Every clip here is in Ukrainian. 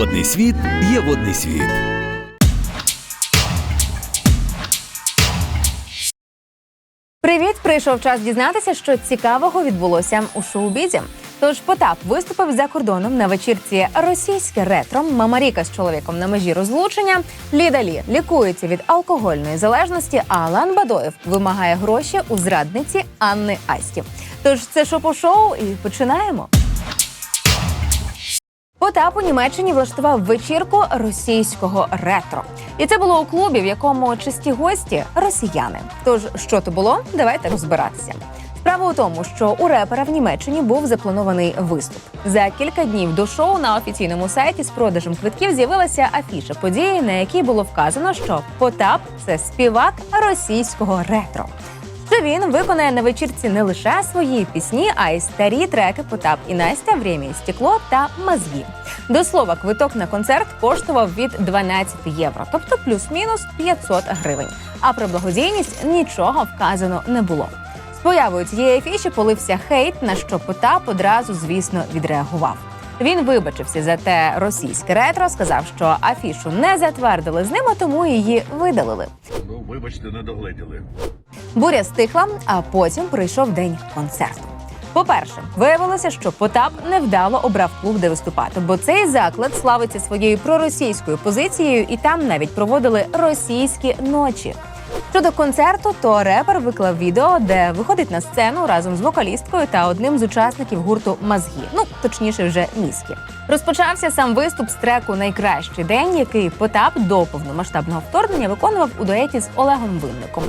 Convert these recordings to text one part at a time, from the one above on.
Водний світ є водний світ. Привіт! Прийшов час дізнатися, що цікавого відбулося у шоу-бізі. Тож Потап виступив за кордоном на вечірці російське ретро. Мамаріка з чоловіком на межі розлучення. Ліда Лі лікується від алкогольної залежності. А Алан Бадоєв вимагає гроші у зрадниці Анни Асті. Тож це шопо-шоу і починаємо. Потап у Німеччині влаштував вечірку російського ретро. І це було у клубі, в якому чисті гості росіяни. Тож, що то було, давайте розбиратися. Справа у тому, що у репера в Німеччині був запланований виступ. За кілька днів до шоу на офіційному сайті з продажем квитків з'явилася афіша події, на якій було вказано, що Потап це співак російського ретро. Що він виконає на вечірці не лише свої пісні, а й старі треки Потап і Настя «Время і стекло та мозги. До слова, квиток на концерт коштував від 12 євро, тобто плюс-мінус 500 гривень. А про благодійність нічого вказано не було. З появою цієї афіші полився хейт, на що Потап одразу, звісно, відреагував. Він вибачився за те російське ретро, сказав, що афішу не затвердили з ним, а тому її видалили. Ну, вибачте, не догледіли. Буря стихла, а потім прийшов день концерту. По-перше, виявилося, що Потап невдало обрав клуб, де виступати, бо цей заклад славиться своєю проросійською позицією, і там навіть проводили російські ночі. Щодо концерту, то репер виклав відео, де виходить на сцену разом з вокалісткою та одним з учасників гурту Мазгі. Ну точніше, вже мізки. Розпочався сам виступ з треку Найкращий день, який Потап до повномасштабного вторгнення виконував у дуеті з Олегом Винником.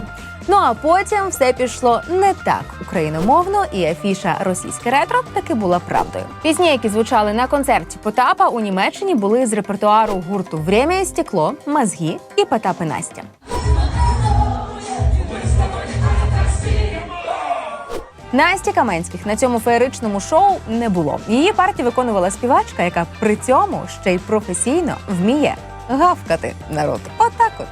Ну а потім все пішло не так україномовно, і афіша російське ретро таки була правдою. Пісні, які звучали на концерті Потапа у Німеччині, були з репертуару гурту «Время і стекло, мозги і Потап і Настя. Насті Каменських на цьому феєричному шоу не було. Її партію виконувала співачка, яка при цьому ще й професійно вміє гавкати народ. Отак от.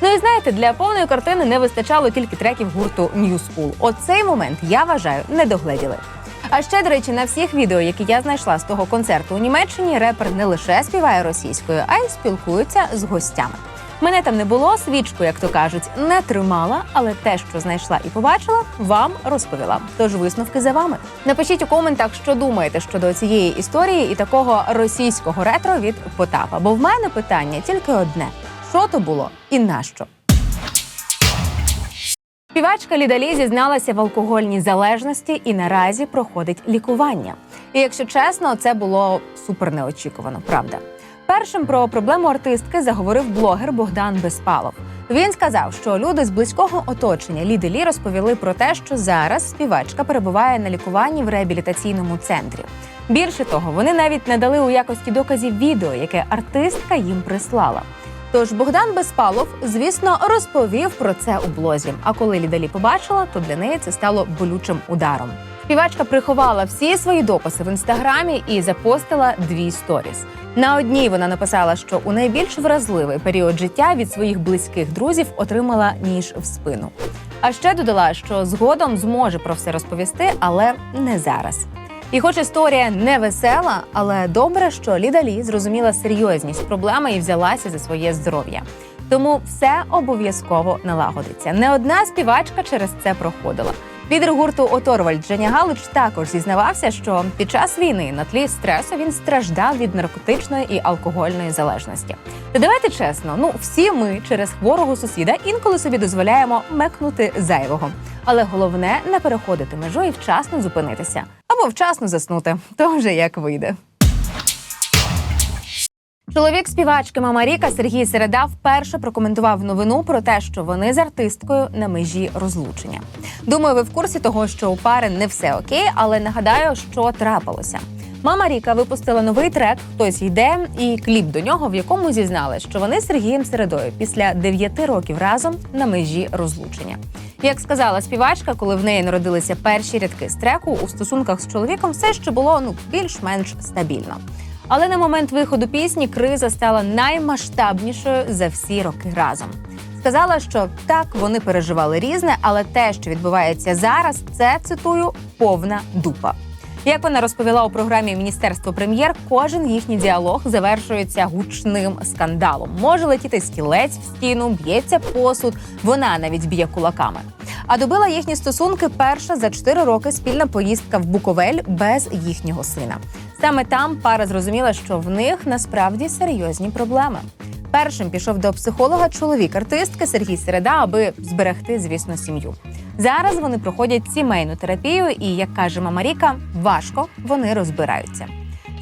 Ну і знаєте, для повної картини не вистачало тільки треків гурту New School. Оцей момент я вважаю не догледіли. А ще, до речі, на всіх відео, які я знайшла з того концерту у Німеччині, репер не лише співає російською, а й спілкується з гостями. Мене там не було, свічку, як то кажуть, не тримала, але те, що знайшла і побачила, вам розповіла. Тож висновки за вами. Напишіть у коментах, що думаєте щодо цієї історії і такого російського ретро від Потапа. Бо в мене питання тільки одне: що то було і нащо? Співачка Лідалі зізналася в алкогольній залежності і наразі проходить лікування. І якщо чесно, це було супер неочікувано, правда. Першим про проблему артистки заговорив блогер Богдан Безпалов. Він сказав, що люди з близького оточення Ліделі розповіли про те, що зараз співачка перебуває на лікуванні в реабілітаційному центрі. Більше того, вони навіть не дали у якості доказів відео, яке артистка їм прислала. Тож Богдан Безпалов, звісно, розповів про це у блозі. А коли Лідалі побачила, то для неї це стало болючим ударом. Співачка приховала всі свої дописи в інстаграмі і запостила дві сторіс. На одній вона написала, що у найбільш вразливий період життя від своїх близьких друзів отримала ніж в спину. А ще додала, що згодом зможе про все розповісти, але не зараз. І хоч історія не весела, але добре, що Ліда Лі зрозуміла серйозність проблеми і взялася за своє здоров'я. Тому все обов'язково налагодиться. Не одна співачка через це проходила. Лідер гурту Оторвальд Женя Галич також зізнавався, що під час війни на тлі стресу він страждав від наркотичної і алкогольної залежності. Та давайте чесно, ну всі ми через хворого сусіда інколи собі дозволяємо мекнути зайвого. Але головне не переходити межу і вчасно зупинитися або вчасно заснути. То вже як вийде. Чоловік співачки Мама Ріка Сергій Середа вперше прокоментував новину про те, що вони з артисткою на межі розлучення. Думаю, ви в курсі того, що у пари не все окей, але нагадаю, що трапилося. Мама Ріка випустила новий трек Хтось йде і кліп до нього, в якому зізнали, що вони з Сергієм Середою після 9 років разом на межі розлучення. Як сказала співачка, коли в неї народилися перші рядки з треку, у стосунках з чоловіком все ще було ну більш-менш стабільно. Але на момент виходу пісні криза стала наймасштабнішою за всі роки разом. Сказала, що так вони переживали різне, але те, що відбувається зараз, це цитую повна дупа. Як вона розповіла у програмі Міністерство прем'єр, кожен їхній діалог завершується гучним скандалом. Може летіти стілець в стіну, б'ється посуд. Вона навіть б'є кулаками. А добила їхні стосунки перша за 4 роки спільна поїздка в Буковель без їхнього сина. Саме там пара зрозуміла, що в них насправді серйозні проблеми. Першим пішов до психолога чоловік артистки Сергій Середа, аби зберегти, звісно, сім'ю. Зараз вони проходять сімейну терапію, і як каже мама Ріка, важко вони розбираються.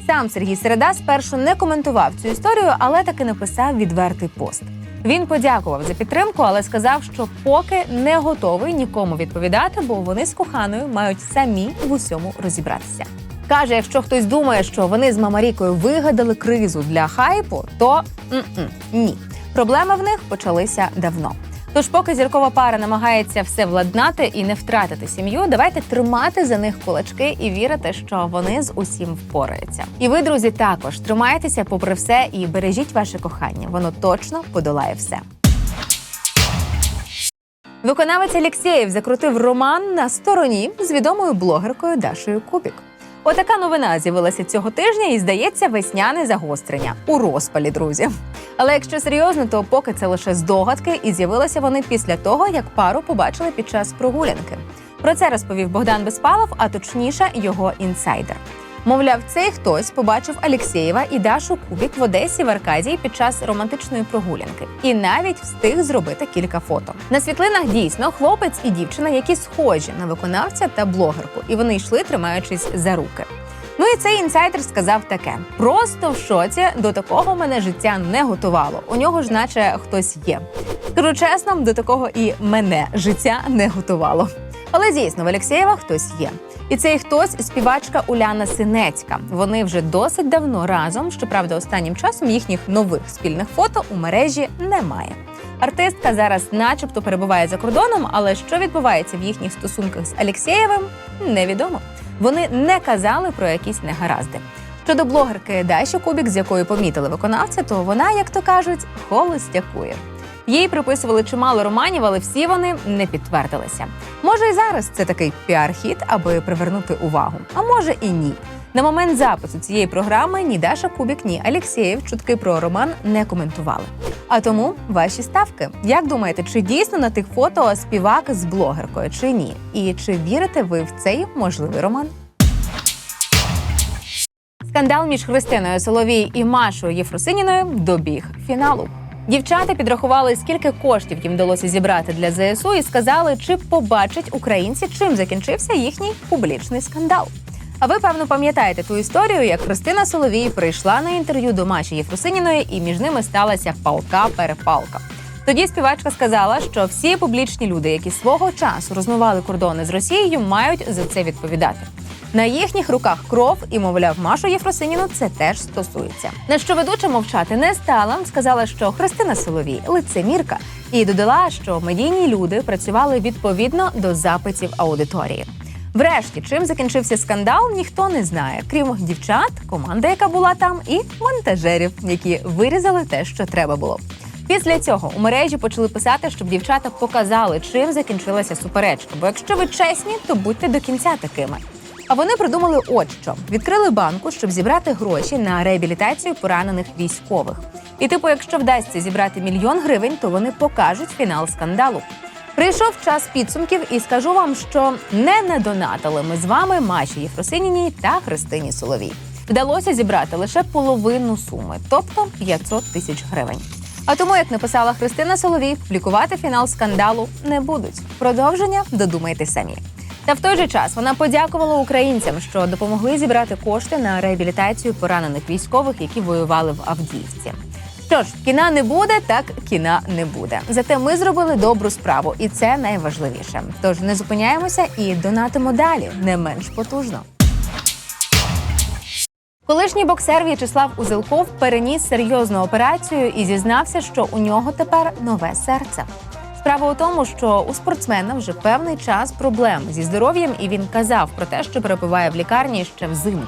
Сам Сергій Середа спершу не коментував цю історію, але таки написав відвертий пост. Він подякував за підтримку, але сказав, що поки не готовий нікому відповідати, бо вони з коханою мають самі в усьому розібратися. Каже, якщо хтось думає, що вони з Мамарікою вигадали кризу для хайпу, то м-м, ні. Проблеми в них почалися давно. Тож, поки зіркова пара намагається все владнати і не втратити сім'ю, давайте тримати за них кулачки і вірити, що вони з усім впораються. І ви, друзі, також тримайтеся попри все і бережіть ваше кохання. Воно точно подолає все. Виконавець Алєксєєв закрутив роман на стороні з відомою блогеркою Дашою Кубік. Отака новина з'явилася цього тижня, і здається, весняне загострення у розпалі, друзі. Але якщо серйозно, то поки це лише здогадки, і з'явилися вони після того, як пару побачили під час прогулянки. Про це розповів Богдан Безпалов, а точніше його інсайдер. Мовляв, цей хтось побачив Алєксєєва і Дашу Кубік в Одесі в Аркадії під час романтичної прогулянки, і навіть встиг зробити кілька фото. На світлинах дійсно хлопець і дівчина, які схожі на виконавця та блогерку, і вони йшли, тримаючись за руки. Ну і цей інсайдер сказав таке: просто в шоці до такого мене життя не готувало. У нього ж, наче хтось є. Скажу чесно, до такого і мене життя не готувало. Але дійсно в Алєксєєва хтось є. І цей хтось співачка Уляна Синецька. Вони вже досить давно разом. Щоправда, останнім часом їхніх нових спільних фото у мережі немає. Артистка зараз, начебто, перебуває за кордоном, але що відбувається в їхніх стосунках з Алєксєєвим, невідомо. Вони не казали про якісь негаразди. Щодо блогерки Даші Кубік, з якою помітили виконавця, то вона, як то кажуть, холостякує. Їй приписували чимало романів, але всі вони не підтвердилися. Може, і зараз це такий піар-хіт, аби привернути увагу. А може і ні. На момент запису цієї програми ні Даша Кубік, ні Алєксєєв чутки про роман не коментували. А тому ваші ставки. Як думаєте, чи дійсно на тих фото співак з блогеркою, чи ні? І чи вірите ви в цей можливий роман? Скандал між Христиною Соловій і Машою Єфросиніною добіг фіналу. Дівчата підрахували, скільки коштів їм вдалося зібрати для ЗСУ, і сказали, чи побачать українці, чим закінчився їхній публічний скандал. А ви певно пам'ятаєте ту історію, як Христина Соловій прийшла на інтерв'ю до Маші Єфросиніної, і між ними сталася палка-перепалка. Тоді співачка сказала, що всі публічні люди, які свого часу розмивали кордони з Росією, мають за це відповідати. На їхніх руках кров і, мовляв, Машу Єфросиніну це теж стосується. На що ведуча мовчати не стала, сказала, що Христина Соловій лицемірка, і додала, що медійні люди працювали відповідно до запитів аудиторії. Врешті, чим закінчився скандал, ніхто не знає, крім дівчат, команди, яка була там, і монтажерів, які вирізали те, що треба було. Після цього у мережі почали писати, щоб дівчата показали, чим закінчилася суперечка. Бо якщо ви чесні, то будьте до кінця такими. А вони придумали от що: відкрили банку, щоб зібрати гроші на реабілітацію поранених військових. І, типу, якщо вдасться зібрати мільйон гривень, то вони покажуть фінал скандалу. Прийшов час підсумків, і скажу вам, що не надонатили ми з вами Маші Єфросиніній та Христині Соловій. Вдалося зібрати лише половину суми, тобто 500 тисяч гривень. А тому, як написала Христина Соловій, публікувати фінал скандалу не будуть. Продовження додумайте самі. Та в той же час вона подякувала українцям, що допомогли зібрати кошти на реабілітацію поранених військових, які воювали в Авдіївці. Що ж, кіна не буде, так кіна не буде. Зате ми зробили добру справу, і це найважливіше. Тож не зупиняємося і донатимо далі, не менш потужно. Колишній боксер В'ячеслав Узелков переніс серйозну операцію і зізнався, що у нього тепер нове серце. Справа у тому, що у спортсмена вже певний час проблем зі здоров'ям, і він казав про те, що перебуває в лікарні ще взимку.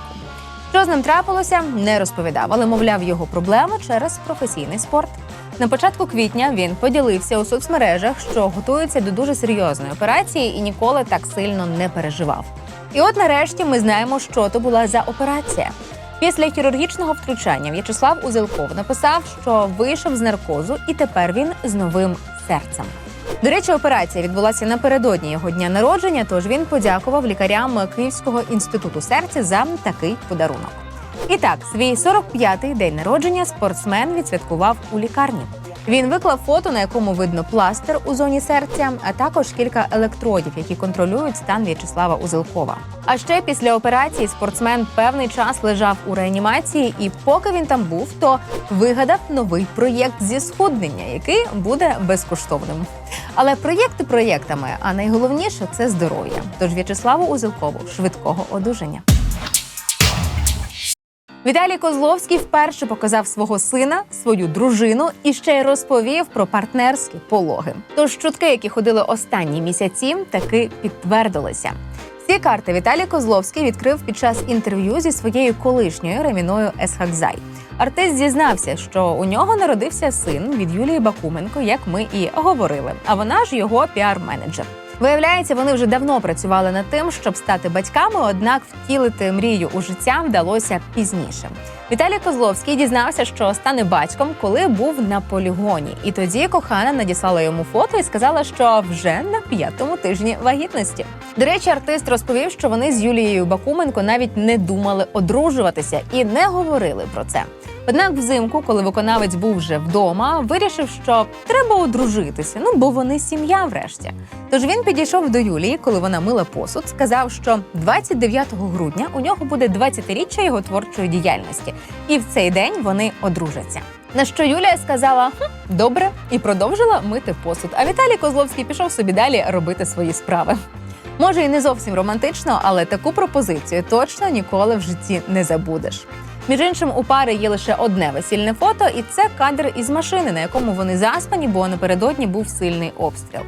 Що з ним трапилося, не розповідав, але мовляв його проблеми через професійний спорт. На початку квітня він поділився у соцмережах, що готується до дуже серйозної операції і ніколи так сильно не переживав. І от нарешті ми знаємо, що то була за операція. Після хірургічного втручання В'ячеслав Узелков написав, що вийшов з наркозу, і тепер він з новим серцем. До речі, операція відбулася напередодні його дня народження. Тож він подякував лікарям Київського інституту серця за такий подарунок. І так, свій 45-й день народження спортсмен відсвяткував у лікарні. Він виклав фото, на якому видно пластир у зоні серця, а також кілька електродів, які контролюють стан В'ячеслава Узелкова. А ще після операції спортсмен певний час лежав у реанімації, і поки він там був, то вигадав новий проєкт зі схуднення, який буде безкоштовним. Але проєкти проєктами, а найголовніше це здоров'я. Тож В'ячеславу Узелкову швидкого одужання. Віталій Козловський вперше показав свого сина, свою дружину і ще й розповів про партнерські пологи. Тож чутки, які ходили останні місяці, таки підтвердилися. Ці карти Віталій Козловський відкрив під час інтерв'ю зі своєю колишньою Реміною Есхакзай. Артист зізнався, що у нього народився син від Юлії Бакуменко, як ми і говорили. А вона ж його піар-менеджер. Виявляється, вони вже давно працювали над тим, щоб стати батьками, однак втілити мрію у життя вдалося пізніше. Віталій Козловський дізнався, що стане батьком, коли був на полігоні. І тоді кохана надіслала йому фото і сказала, що вже на п'ятому тижні вагітності. До речі, артист розповів, що вони з Юлією Бакуменко навіть не думали одружуватися і не говорили про це. Однак, взимку, коли виконавець був вже вдома, вирішив, що треба одружитися. Ну бо вони сім'я, врешті. Тож він підійшов до Юлії, коли вона мила посуд, сказав, що 29 грудня у нього буде 20-річчя його творчої діяльності, і в цей день вони одружаться. На що Юлія сказала хм, добре і продовжила мити посуд. А Віталій Козловський пішов собі далі робити свої справи. Може, і не зовсім романтично, але таку пропозицію точно ніколи в житті не забудеш. Між іншим, у пари є лише одне весільне фото, і це кадр із машини, на якому вони заспані, бо напередодні був сильний обстріл.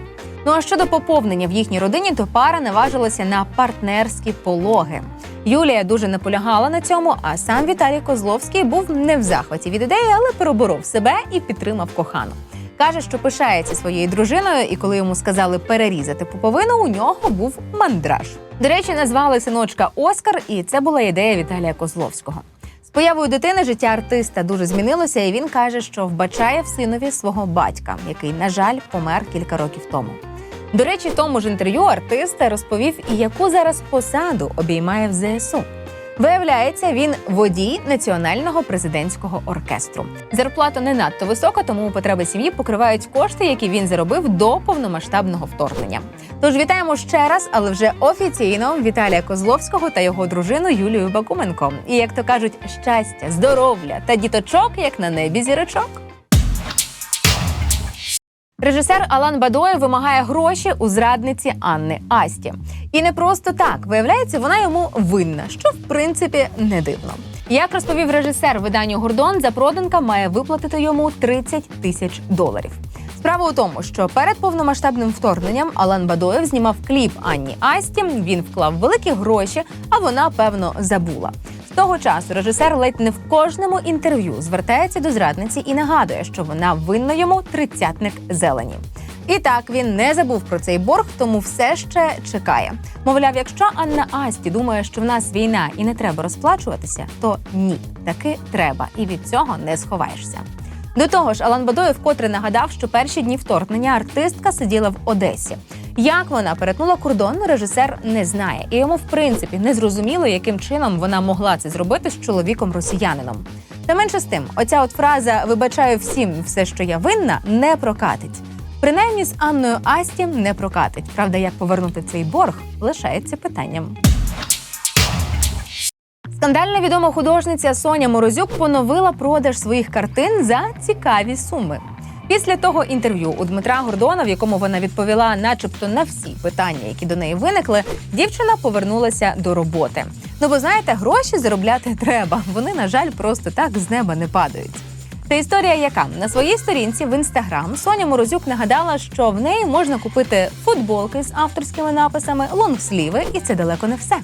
Ну а щодо поповнення в їхній родині, то пара наважилася на партнерські пологи. Юлія дуже наполягала на цьому, а сам Віталій Козловський був не в захваті від ідеї, але переборов себе і підтримав кохану. Каже, що пишається своєю дружиною, і коли йому сказали перерізати пуповину, у нього був мандраж. До речі, назвали синочка Оскар, і це була ідея Віталія Козловського. Появою дитини життя артиста дуже змінилося, і він каже, що вбачає в синові свого батька, який, на жаль, помер кілька років тому. До речі, в тому ж інтерв'ю артист розповів, яку зараз посаду обіймає в ЗСУ. Виявляється, він водій національного президентського оркестру. Зарплата не надто висока, тому потреби сім'ї покривають кошти, які він заробив до повномасштабного вторгнення. Тож вітаємо ще раз, але вже офіційно Віталія Козловського та його дружину Юлію Бакуменко. І як то кажуть, щастя, здоров'я та діточок, як на небі зірочок. Режисер Алан Бадоєв вимагає гроші у зрадниці Анни Асті. І не просто так виявляється, вона йому винна, що в принципі не дивно. Як розповів режисер виданню Гордон, запроданка має виплатити йому 30 тисяч доларів. Справа у тому, що перед повномасштабним вторгненням Алан Бадоєв знімав кліп Анні Асті. Він вклав великі гроші, а вона певно забула. З того часу режисер ледь не в кожному інтерв'ю звертається до зрадниці і нагадує, що вона винна йому тридцятник зелені. І так він не забув про цей борг, тому все ще чекає. Мовляв, якщо Анна Асті думає, що в нас війна і не треба розплачуватися, то ні, таки треба, і від цього не сховаєшся. До того ж, Алан Бадоєв вкотре нагадав, що перші дні вторгнення артистка сиділа в Одесі. Як вона перетнула кордон, режисер не знає, і йому в принципі не зрозуміло, яким чином вона могла це зробити з чоловіком росіянином. Та менше з тим, оця от фраза Вибачаю всім все, що я винна, не прокатить. Принаймні з Анною Асті не прокатить. Правда, як повернути цей борг, лишається питанням. Скандально відома художниця Соня Морозюк поновила продаж своїх картин за цікаві суми. Після того інтерв'ю у Дмитра Гордона, в якому вона відповіла, начебто, на всі питання, які до неї виникли, дівчина повернулася до роботи. Ну бо знаєте, гроші заробляти треба. Вони, на жаль, просто так з неба не падають. Та історія, яка на своїй сторінці в інстаграм Соня Морозюк нагадала, що в неї можна купити футболки з авторськими написами, лонгсліви, і це далеко не все.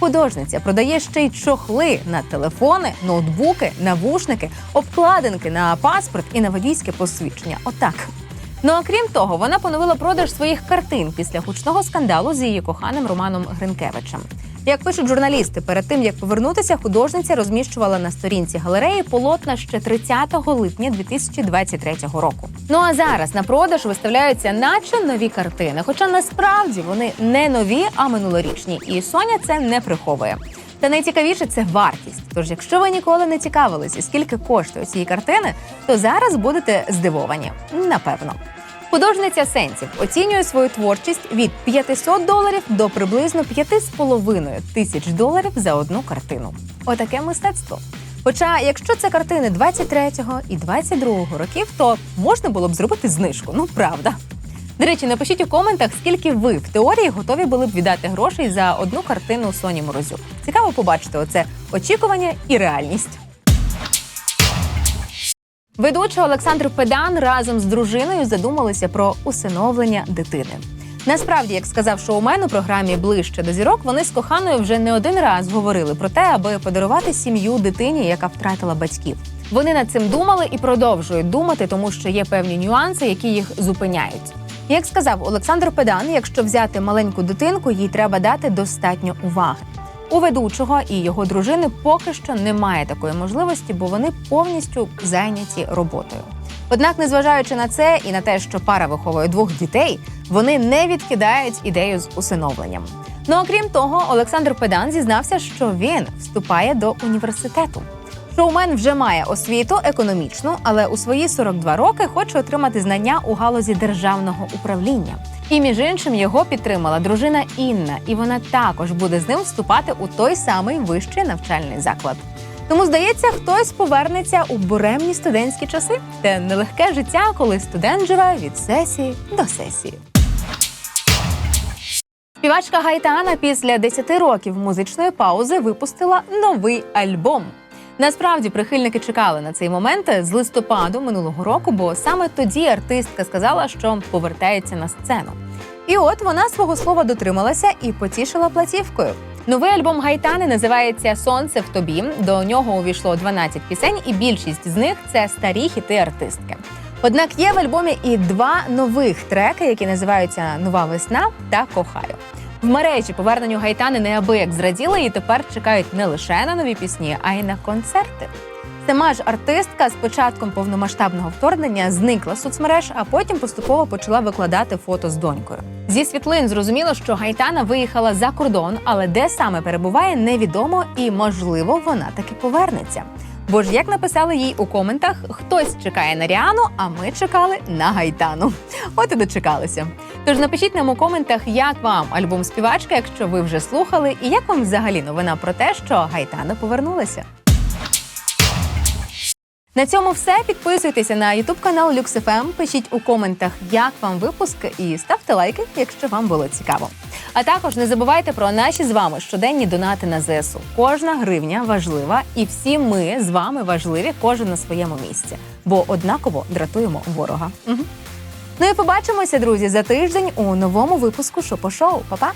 Художниця продає ще й чохли на телефони, ноутбуки, навушники, обкладинки на паспорт і на водійське посвідчення. Отак. Ну а крім того, вона поновила продаж своїх картин після гучного скандалу з її коханим Романом Гринкевичем. Як пишуть журналісти, перед тим як повернутися, художниця розміщувала на сторінці галереї полотна ще 30 липня 2023 року. Ну а зараз на продаж виставляються наче нові картини, хоча насправді вони не нові, а минулорічні. І Соня це не приховує. Та найцікавіше це вартість. Тож, якщо ви ніколи не цікавилися, скільки коштує цієї картини, то зараз будете здивовані. Напевно. Художниця сенсів оцінює свою творчість від 500 доларів до приблизно 5,5 тисяч доларів за одну картину. Отаке мистецтво. Хоча, якщо це картини 23-го і 22-го років, то можна було б зробити знижку. Ну правда. До речі, напишіть у коментах, скільки ви в теорії готові були б віддати грошей за одну картину Соні Морозюк. Цікаво побачити оце очікування і реальність. Ведучий Олександр Педан разом з дружиною задумалися про усиновлення дитини. Насправді, як сказав шоумен у програмі Ближче до зірок, вони з коханою вже не один раз говорили про те, аби подарувати сім'ю дитині, яка втратила батьків. Вони над цим думали і продовжують думати, тому що є певні нюанси, які їх зупиняють. Як сказав Олександр Педан, якщо взяти маленьку дитинку, їй треба дати достатньо уваги. У ведучого і його дружини поки що немає такої можливості, бо вони повністю зайняті роботою. Однак, незважаючи на це і на те, що пара виховує двох дітей, вони не відкидають ідею з усиновленням. Ну окрім того, Олександр Педан зізнався, що він вступає до університету. Шоумен вже має освіту економічну, але у свої 42 роки хоче отримати знання у галузі державного управління. І між іншим його підтримала дружина Інна, і вона також буде з ним вступати у той самий вищий навчальний заклад. Тому здається, хтось повернеться у буремні студентські часи, те нелегке життя, коли студент живе від сесії до сесії. Співачка Гайтана після 10 років музичної паузи випустила новий альбом. Насправді прихильники чекали на цей момент з листопаду минулого року, бо саме тоді артистка сказала, що повертається на сцену. І от вона свого слова дотрималася і потішила платівкою. Новий альбом Гайтани називається Сонце в тобі. До нього увійшло 12 пісень, і більшість з них це старі хіти артистки. Однак є в альбомі і два нових треки, які називаються Нова весна та Кохаю. В мережі поверненню Гайтани неабияк зраділи і тепер чекають не лише на нові пісні, а й на концерти. Сама ж артистка з початком повномасштабного вторгнення зникла з соцмереж, а потім поступово почала викладати фото з донькою. Зі світлин зрозуміло, що Гайтана виїхала за кордон, але де саме перебуває, невідомо і можливо вона таки повернеться. Бо ж, як написали їй у коментах, хтось чекає на Ріану, а ми чекали на Гайтану. От і дочекалися. Тож напишіть нам у коментах, як вам альбом співачка, якщо ви вже слухали, і як вам взагалі новина про те, що Гайтана повернулася. На цьому все. Підписуйтеся на YouTube канал LuxFM, пишіть у коментах, як вам випуск, і ставте лайки, якщо вам було цікаво. А також не забувайте про наші з вами щоденні донати на ЗСУ. Кожна гривня важлива, і всі ми з вами важливі, кожен на своєму місці, бо однаково дратуємо ворога. Угу. Ну і побачимося, друзі, за тиждень у новому випуску Шопо-шоу. Па-па!